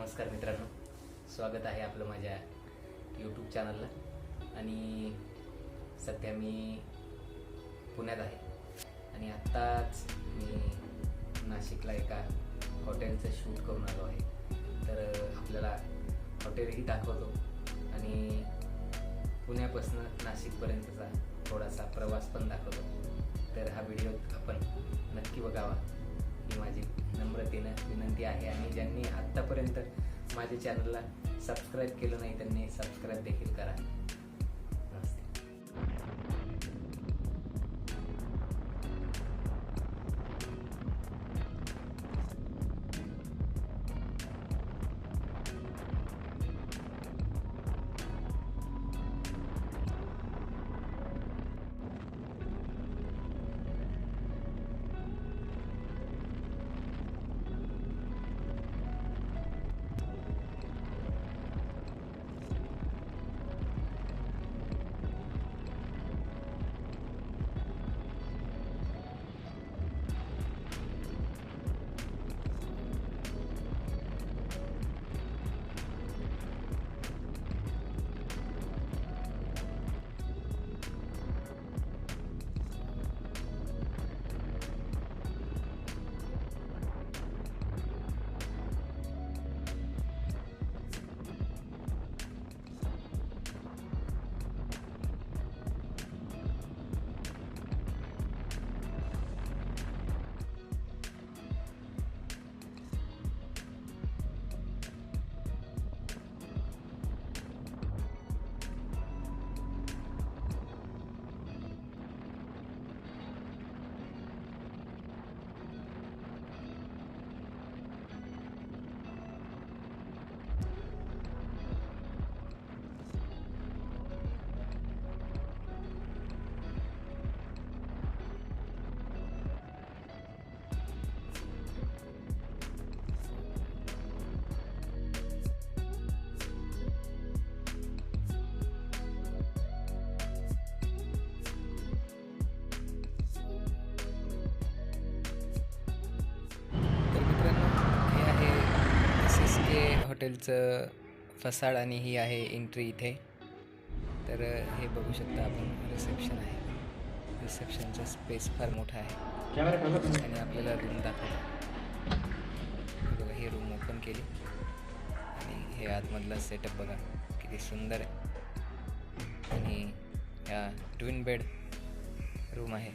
नमस्कार मित्रांनो. स्वागत आहे आपलं माझ्या यूट्यूब चॅनलला आणि सध्या मी पुण्यात आहे. आणि आत्ताच मी नाशिकला एका हॉटेलचं शूट करून आलो आहे. तर आपल्याला हॉटेलही दाखवतो. आणि पुण्यापासून नाशिकपर्यंतचा थोडासा प्रवास पण दाखवतो. तर हा व्हिडिओ आपण नक्की बघावा. ही माझी नम्रतेनं विनंती आहे आणि ज्यांनी आत्तापर्यंत माझ्या चॅनलला सबस्क्राईब केलं नाही त्यांनी सबस्क्राईब देखील करा. हॉटेलचं फसाड आणि ही आहे एंट्री इथे. तर हे बघू शकता आपण रिसेप्शन आहे. रिसेप्शनचा स्पेस फार मोठा आहे. आणि आपल्याला रूम दाखवतो. हे बघा ही रूम ओपन केली. आणि हे आतमधला सेटअप बघा किती सुंदर आहे. आणि ह्या ट्विन बेड रूम आहे.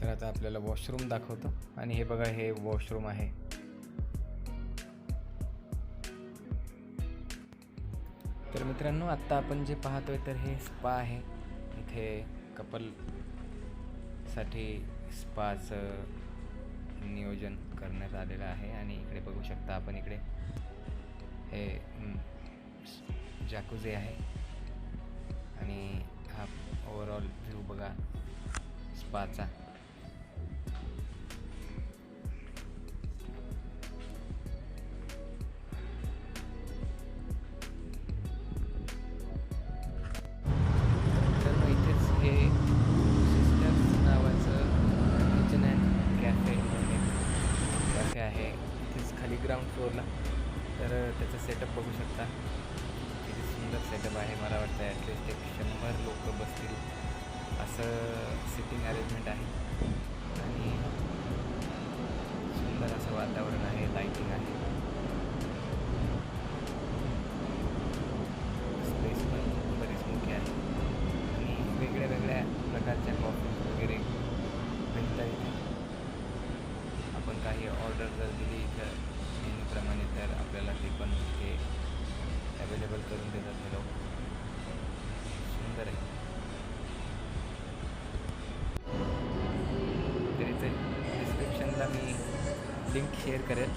तर आता आपल्याला वॉशरूम दाखवतो. आणि हे बघा हे वॉशरूम आहे. तर मित्रांनो आत्ता आपण जे पाहतोय तर हे स्पा आहे. इथे कपलसाठी स्पाचं नियोजन करण्यात आलेलं आहे. आणि इकडे बघू शकता आपण इकडे. हे जॅकुझे आहे. आणि हा ओवरऑल व्ह्यू बघा स्पाचा खाली तर त्याचं सेटअप बघू शकता. किती सुंदर सेटअप आहे मला वाटतं ॲटलिस्ट एक शंभर लोक बसतील. असं सिटिंग अरेंजमेंट आहे. आणि सुंदर असं वातावरण आहे लाईटिंग आहे. स्पेस पण बरीच मोठी आहे. आणि वेगळ्या वेगळ्या प्रकारच्या कॉफी वगैरे भेटता येते आपण काही ऑर्डर जर दिली तर त्याप्रमाणे तर आपल्याला ते पण इथे अवेलेबल करून देतात हे लोक. सुंदर आहे. तरीच डिस्क्रिप्शनला मी लिंक शेअर करेल.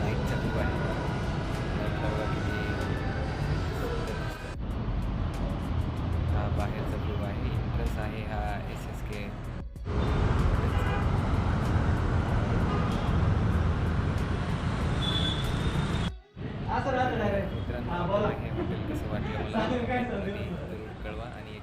लाईटचा व्ह्यू आहे लाईटला बघा किती हा बाहेरचा व्ह्यू आहे इंटरेस्ट आहे हा एस एस के मित्रांनो हॉटेल कसं वाटलं मला? कळवा आणि